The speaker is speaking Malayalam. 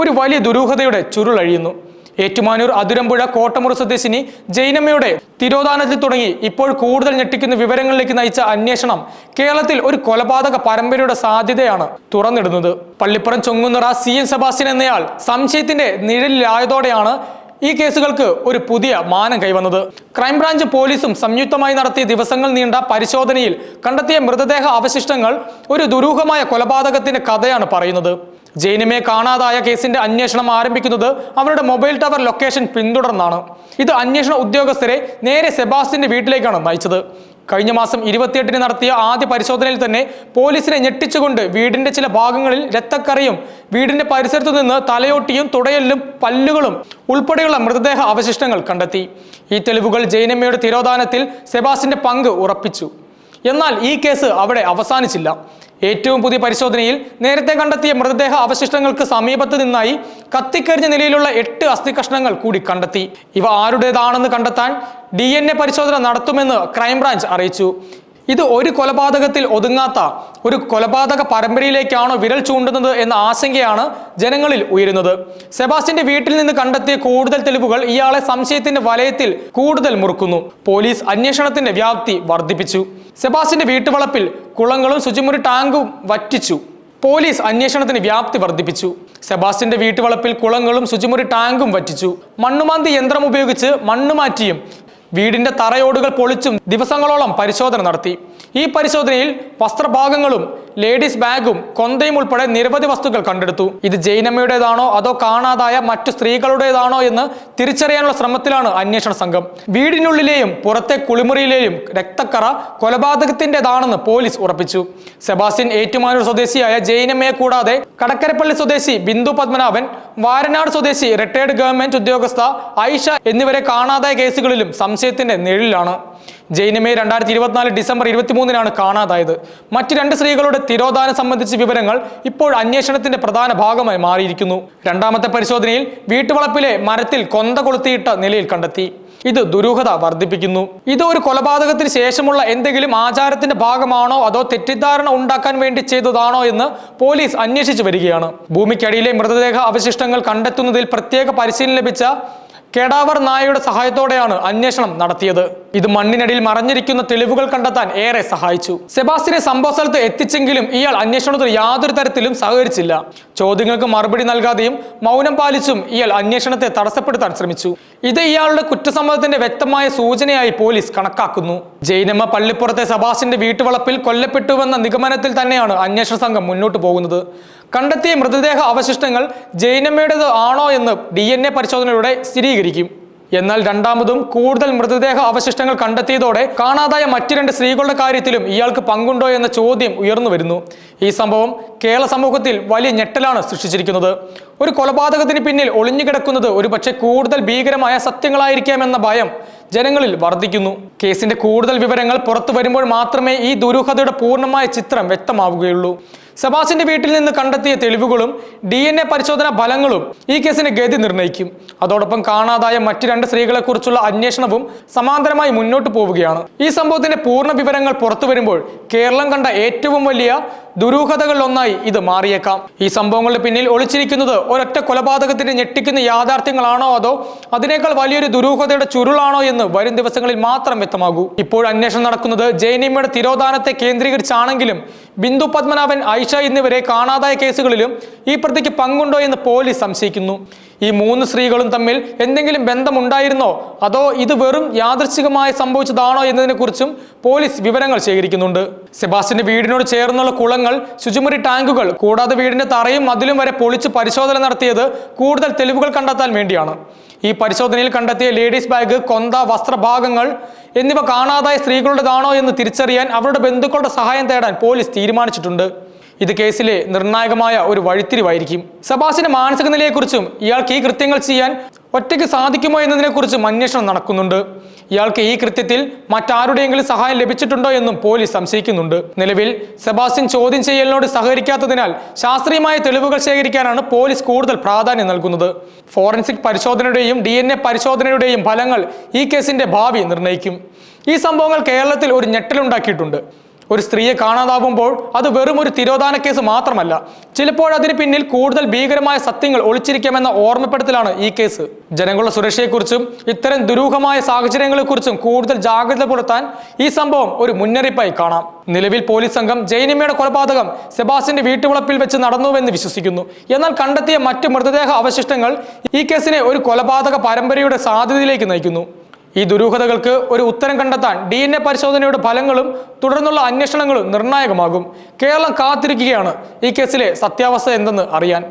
ഒരു വലിയ ദുരൂഹതയുടെ ചുരുളഴിയുന്നു ഏറ്റുമാനൂർ അതിരമ്പുഴ കോട്ടമുറ സ്വദേശിനി ജൈനമ്മയുടെ തിരോധാനത്തിൽ തുടങ്ങി ഇപ്പോൾ കൂടുതൽ ഞെട്ടിക്കുന്ന വിവരങ്ങളിലേക്ക് നയിച്ച അന്വേഷണം കേരളത്തിൽ ഒരു കൊലപാതക പരമ്പരയുടെ സാധ്യതയാണ് തുറന്നിടുന്നത്. പള്ളിപ്പുറം ചൊങ്ങുന്നറ സി എൻ സെബാസ്റ്റ്യൻ എന്നയാൾ സംശയത്തിന്റെ നിഴലിലായതോടെയാണ് ഈ കേസുകൾക്ക് ഒരു പുതിയ മാനം കൈവന്നത്. ക്രൈംബ്രാഞ്ച് പോലീസും സംയുക്തമായി നടത്തിയ ദിവസങ്ങൾ നീണ്ട പരിശോധനയിൽ കണ്ടെത്തിയ മൃതദേഹ അവശിഷ്ടങ്ങൾ ഒരു ദുരൂഹമായ കൊലപാതകത്തിന്റെ കഥയാണ് പറയുന്നത്. ജൈനമയെ കാണാതായ കേസിന്റെ അന്വേഷണം ആരംഭിക്കുന്നത് അവരുടെ മൊബൈൽ ടവർ ലൊക്കേഷൻ പിന്തുടർന്നാണ്. ഇത് അന്വേഷണ ഉദ്യോഗസ്ഥരെ നേരെ സെബാസ്റ്റിന്റെ വീട്ടിലേക്കാണ് നയിച്ചത്. കഴിഞ്ഞ മാസം ഇരുപത്തിയെട്ടിന് നടത്തിയ ആദ്യ പരിശോധനയിൽ തന്നെ പോലീസിനെ ഞെട്ടിച്ചുകൊണ്ട് വീടിന്റെ ചില ഭാഗങ്ങളിൽ രക്തക്കറയും വീടിന്റെ പരിസരത്തു നിന്ന് തലയോട്ടിയും തുടയലിലും പല്ലുകളും ഉൾപ്പെടെയുള്ള മൃതദേഹ അവശിഷ്ടങ്ങൾ കണ്ടെത്തി. ഈ തെളിവുകൾ ജൈനമ്മയുടെ തിരോധാനത്തിൽ സെബാസ്റ്റിന്റെ പങ്ക് ഉറപ്പിച്ചു. എന്നാൽ ഈ കേസ് അവിടെ അവസാനിച്ചില്ല. ഏറ്റവും പുതിയ പരിശോധനയിൽ നേരത്തെ കണ്ടെത്തിയ മൃതദേഹ അവശിഷ്ടങ്ങൾക്ക് സമീപത്ത് നിന്നായി കത്തിക്കരിഞ്ഞ നിലയിലുള്ള എട്ട് അസ്ഥികഷ്ണങ്ങൾ കൂടി കണ്ടെത്തി. ഇവ ആരുടേതാണെന്ന് കണ്ടെത്താൻ ഡി പരിശോധന നടത്തുമെന്ന് ക്രൈംബ്രാഞ്ച് അറിയിച്ചു. ഇത് ഒരു കൊലപാതകത്തിൽ ഒതുങ്ങാത്ത ഒരു കൊലപാതക പരമ്പരയിലേക്കാണോ വിരൽ ചൂണ്ടുന്നത് എന്ന ആശങ്കയാണ് ജനങ്ങളിൽ ഉയരുന്നത്. സെബാസ്റ്റിന്റെ വീട്ടിൽ നിന്ന് കണ്ടെത്തിയ കൂടുതൽ തെളിവുകൾ ഇയാളെ സംശയത്തിന്റെ വലയത്തിൽ കൂടുതൽ മുറുക്കുന്നു. പോലീസ് അന്വേഷണത്തിന്റെ വ്യാപ്തി വർദ്ധിപ്പിച്ചു. സെബാസ്റ്റിന്റെ വീട്ടുവളപ്പിൽ കുളങ്ങളും ശുചിമുറി ടാങ്കും വറ്റിച്ചു. പോലീസ് അന്വേഷണത്തിന് വ്യാപ്തി വർദ്ധിപ്പിച്ചു. സെബാസ്റ്റിന്റെ വീട്ടുവളപ്പിൽ കുളങ്ങളും ശുചിമുറി ടാങ്കും വറ്റിച്ചു. മണ്ണുമാന്തി യന്ത്രം ഉപയോഗിച്ച് മണ്ണ് മാറ്റിയും വീടിന്റെ തറയോടുകൾ പൊളിച്ചും ദിവസങ്ങളോളം പരിശോധന നടത്തി. ഈ പരിശോധനയിൽ വസ്ത്രഭാഗങ്ങളും ലേഡീസ് ബാഗും കൊന്തയും ഉൾപ്പെടെ നിരവധി വസ്തുക്കൾ കണ്ടെടുത്തു. ഇത് ജൈനമ്മയുടേതാണോ അതോ കാണാതായ മറ്റു സ്ത്രീകളുടേതാണോ എന്ന് തിരിച്ചറിയാനുള്ള ശ്രമത്തിലാണ് അന്വേഷണ സംഘം. വീടിനുള്ളിലെയും പുറത്തെ കുളിമുറിയിലെയും രക്തക്കറ കൊലപാതകത്തിന്റെതാണെന്ന് പോലീസ് ഉറപ്പിച്ചു. സെബാസ്റ്റ്യൻ ഏറ്റുമാനൂർ സ്വദേശിയായ ജൈനമ്മയെ കൂടാതെ കടക്കരപ്പള്ളി സ്വദേശി ബിന്ദു പത്മനാഭൻ വാരനാട് സ്വദേശി റിട്ടയർഡ് ഗവൺമെന്റ് ഉദ്യോഗസ്ഥ ഐഷ എന്നിവരെ കാണാതായ കേസുകളിലും സംശയത്തിന്റെ നിഴലിലാണ്. ജൈനമ്മയെ രണ്ടായിരത്തി ഇരുപത്തിനാല് ഡിസംബർ ഇരുപത്തിമൂന്നിനാണ് കാണാതായത്. മറ്റ് രണ്ട് സ്ത്രീകളുടെ തിരോധാനം സംബന്ധിച്ച വിവരങ്ങൾ ഇപ്പോൾ അന്വേഷണത്തിന്റെ പ്രധാന ഭാഗമായി മാറിയിരിക്കുന്നു. രണ്ടാമത്തെ പരിശോധനയിൽ വീട്ടുവളപ്പിലെ മരത്തിൽ കൊന്ത കൊളുത്തിയിട്ട നിലയിൽ കണ്ടെത്തി. ഇത് ദുരൂഹത വർദ്ധിപ്പിക്കുന്നു. ഇത് ഒരു കൊലപാതകത്തിന് ശേഷമുള്ള എന്തെങ്കിലും ആചാരത്തിന്റെ ഭാഗമാണോ അതോ തെറ്റിദ്ധാരണ ഉണ്ടാക്കാൻ വേണ്ടി ചെയ്തതാണോ എന്ന് പോലീസ് അന്വേഷിച്ചു വരികയാണ്. ഭൂമിക്കടിയിലെ മൃതദേഹ അവശിഷ്ടങ്ങൾ കണ്ടെത്തുന്നതിൽ പ്രത്യേക പരിശീലനം ലഭിച്ച കെടാവർ നായയുടെ സഹായത്തോടെയാണ് അന്വേഷണം നടത്തിയത്. ഇത് മണ്ണിനടിയിൽ മറഞ്ഞിരിക്കുന്ന തെളിവുകൾ കണ്ടെത്താൻ ഏറെ സഹായിച്ചു. സെബാസ്റ്റിനെ സംഭവ സ്ഥലത്ത് എത്തിച്ചെങ്കിലും ഇയാൾ അന്വേഷണത്തിൽ യാതൊരു തരത്തിലും സഹകരിച്ചില്ല. ചോദ്യങ്ങൾക്ക് മറുപടി നൽകാതെയും മൗനം പാലിച്ചും ഇയാൾ അന്വേഷണത്തെ തടസ്സപ്പെടുത്താൻ ശ്രമിച്ചു. ഇത് ഇയാളുടെ കുറ്റസമ്മതത്തിന്റെ വ്യക്തമായ സൂചനയായി പോലീസ് കണക്കാക്കുന്നു. ജൈനമ്മ പള്ളിപ്പുറത്തെ സബാസിന്റെ വീട്ടുവളപ്പിൽ കൊല്ലപ്പെട്ടുവെന്ന നിഗമനത്തിൽ തന്നെയാണ് അന്വേഷണ സംഘം മുന്നോട്ട് പോകുന്നത്. കണ്ടെത്തിയ മൃതദേഹ അവശിഷ്ടങ്ങൾ ജൈനമ്മയുടേത് ആണോ എന്ന് ഡി പരിശോധനയിലൂടെ സ്ഥിരീകരിക്കും. എന്നാൽ രണ്ടാമതും കൂടുതൽ മൃതദേഹ അവശിഷ്ടങ്ങൾ കണ്ടെത്തിയതോടെ കാണാതായ മറ്റു രണ്ട് സ്ത്രീകളുടെ കാര്യത്തിലും ഇയാൾക്ക് പങ്കുണ്ടോ എന്ന ചോദ്യം ഉയർന്നു വരുന്നു. ഈ സംഭവം കേരള സമൂഹത്തിൽ വലിയ ഞെട്ടലാണ് സൃഷ്ടിച്ചിരിക്കുന്നത്. ഒരു കൊലപാതകത്തിന് പിന്നിൽ ഒളിഞ്ഞുകിടക്കുന്നത് ഒരുപക്ഷെ കൂടുതൽ ഭീകരമായ സത്യങ്ങളായിരിക്കാമെന്ന ഭയം ജനങ്ങളിൽ വർദ്ധിക്കുന്നു. കേസിന്റെ കൂടുതൽ വിവരങ്ങൾ പുറത്തു വരുമ്പോൾ മാത്രമേ ഈ ദുരൂഹതയുടെ പൂർണമായ ചിത്രം വ്യക്തമാവുകയുള്ളൂ. സെബാസിന്റെ വീട്ടിൽ നിന്ന് കണ്ടെത്തിയ തെളിവുകളും ഡി എൻ എ പരിശോധനാ ഫലങ്ങളും ഈ കേസിന് ഗതി നിർണയിക്കും. അതോടൊപ്പം കാണാതായ മറ്റു രണ്ട് സ്ത്രീകളെ കുറിച്ചുള്ള അന്വേഷണവും സമാന്തരമായി മുന്നോട്ട് പോവുകയാണ്. ഈ സംഭവത്തിന്റെ പൂർണ വിവരങ്ങൾ പുറത്തു വരുമ്പോൾ കേരളം കണ്ട ഏറ്റവും വലിയ ദുരൂഹതകളിൽ ഒന്നായി ഇത് മാറിയേക്കാം. ഈ സംഭവങ്ങളുടെ പിന്നിൽ ഒളിച്ചിരിക്കുന്നത് ഒരൊറ്റ കൊലപാതകത്തിന്റെ ഞെട്ടിക്കുന്ന യാഥാർത്ഥ്യങ്ങളാണോ അതോ അതിനേക്കാൾ വലിയൊരു ദുരൂഹതയുടെ ചുരുളാണോ എന്ന് വരും ദിവസങ്ങളിൽ മാത്രം വ്യക്തമാകൂ. ഇപ്പോൾ അന്വേഷണം നടക്കുന്നത് ജയനിമ്മയുടെ തിരോധാനത്തെ കേന്ദ്രീകരിച്ചാണെങ്കിലും ബിന്ദു പത്മനാഭൻ ഐഷ എന്നിവരെ കാണാതായ കേസുകളിലും ഈ പ്രതിക്ക് പങ്കുണ്ടോ എന്ന് പോലീസ് സംശയിക്കുന്നു. ഈ മൂന്ന് സ്ത്രീകളും തമ്മിൽ എന്തെങ്കിലും ബന്ധമുണ്ടായിരുന്നോ? അതോ ഇത് വെറും യാദൃശ്ചികമായി സംഭവിച്ചതാണോ എന്നതിനെക്കുറിച്ചും പോലീസ് വിവരങ്ങൾ ശേഖരിക്കുന്നുണ്ട്. സെബാസ്റ്റിന്റെ വീടിനോട് ചേർന്നുള്ള കുളങ്ങൾ ശുചിമുറി ടാങ്കുകൾ കൂടാതെ വീടിന്റെ തറയും മതിലും വരെ പൊളിച്ച് പരിശോധന നടത്തിയത് കൂടുതൽ തെളിവുകൾ കണ്ടെത്താൻ വേണ്ടിയാണ്. ഈ പരിശോധനയിൽ കണ്ടെത്തിയ ലേഡീസ് ബാഗ് കൊന്ത വസ്ത്രഭാഗങ്ങൾ എന്നിവ കാണാതായ സ്ത്രീകളുടെ സ്ത്രീകളുടേതാണോ എന്ന് തിരിച്ചറിയാൻ അവരുടെ ബന്ധുക്കളുടെ സഹായം തേടാൻ പോലീസ് തീരുമാനിച്ചിട്ടുണ്ട്. ഇത് കേസിലെ നിർണായകമായ ഒരു വഴിത്തിരിവായിരിക്കും. സബാസിന്റെ മാനസിക നിലയെക്കുറിച്ചും ഇയാൾക്ക് ഈ കൃത്യങ്ങൾ ചെയ്യാൻ ഒറ്റയ്ക്ക് സാധിക്കുമോ എന്നതിനെക്കുറിച്ച് അന്വേഷണം നടക്കുന്നുണ്ട്. ഇയാൾക്ക് ഈ കൃത്യത്തിൽ മറ്റാരുടെയെങ്കിലും സഹായം ലഭിച്ചിട്ടുണ്ടോ എന്നും പോലീസ് സംശയിക്കുന്നുണ്ട്. നിലവിൽ സെബാസ്റ്റ്യൻ ചോദ്യം ചെയ്യലിനോട് സഹകരിക്കാത്തതിനാൽ ശാസ്ത്രീയമായ തെളിവുകൾ ശേഖരിക്കാനാണ് പോലീസ് കൂടുതൽ പ്രാധാന്യം നൽകുന്നത്. ഫോറൻസിക് പരിശോധനയുടെയും ഡി പരിശോധനയുടെയും ഫലങ്ങൾ ഈ കേസിന്റെ ഭാവി നിർണയിക്കും. ഈ സംഭവങ്ങൾ കേരളത്തിൽ ഒരു ഞെട്ടലുണ്ടാക്കിയിട്ടുണ്ട്. ഒരു സ്ത്രീയെ കാണാതാകുമ്പോൾ അത് വെറും ഒരു തിരോധാന കേസ് മാത്രമല്ല. ചിലപ്പോഴതിന് പിന്നിൽ കൂടുതൽ ഭീകരമായ സത്യങ്ങൾ ഒളിച്ചിരിക്കാമെന്ന ഓർമ്മപ്പെടുത്തലാണ് ഈ കേസ്. ജനങ്ങളുടെ സുരക്ഷയെക്കുറിച്ചും ഇത്തരം ദുരൂഹമായ സാഹചര്യങ്ങളെക്കുറിച്ചും കൂടുതൽ ജാഗ്രത പുലർത്താൻ ഈ സംഭവം ഒരു മുന്നറിയിപ്പായി കാണാം. നിലവിൽ പോലീസ് സംഘം ജൈനിമയുടെ കൊലപാതകം സെബാസിന്റെ വീട്ടുവളപ്പിൽ വെച്ച് നടന്നുവെന്ന് വിശ്വസിക്കുന്നു. എന്നാൽ കണ്ടെത്തിയ മറ്റ് മൃതദേഹ അവശിഷ്ടങ്ങൾ ഈ കേസിനെ ഒരു കൊലപാതക പരമ്പരയുടെ സാധ്യതയിലേക്ക് നയിക്കുന്നു. ഈ ദുരൂഹതകൾക്ക് ഒരു ഉത്തരം കണ്ടെത്താൻ ഡി എൻ എ പരിശോധനയുടെ ഫലങ്ങളും തുടർന്നുള്ള അന്വേഷണങ്ങളും നിർണായകമാകും. കേരളം കാത്തിരിക്കുകയാണ് ഈ കേസിലെ സത്യാവസ്ഥ എന്തെന്ന് അറിയാൻ.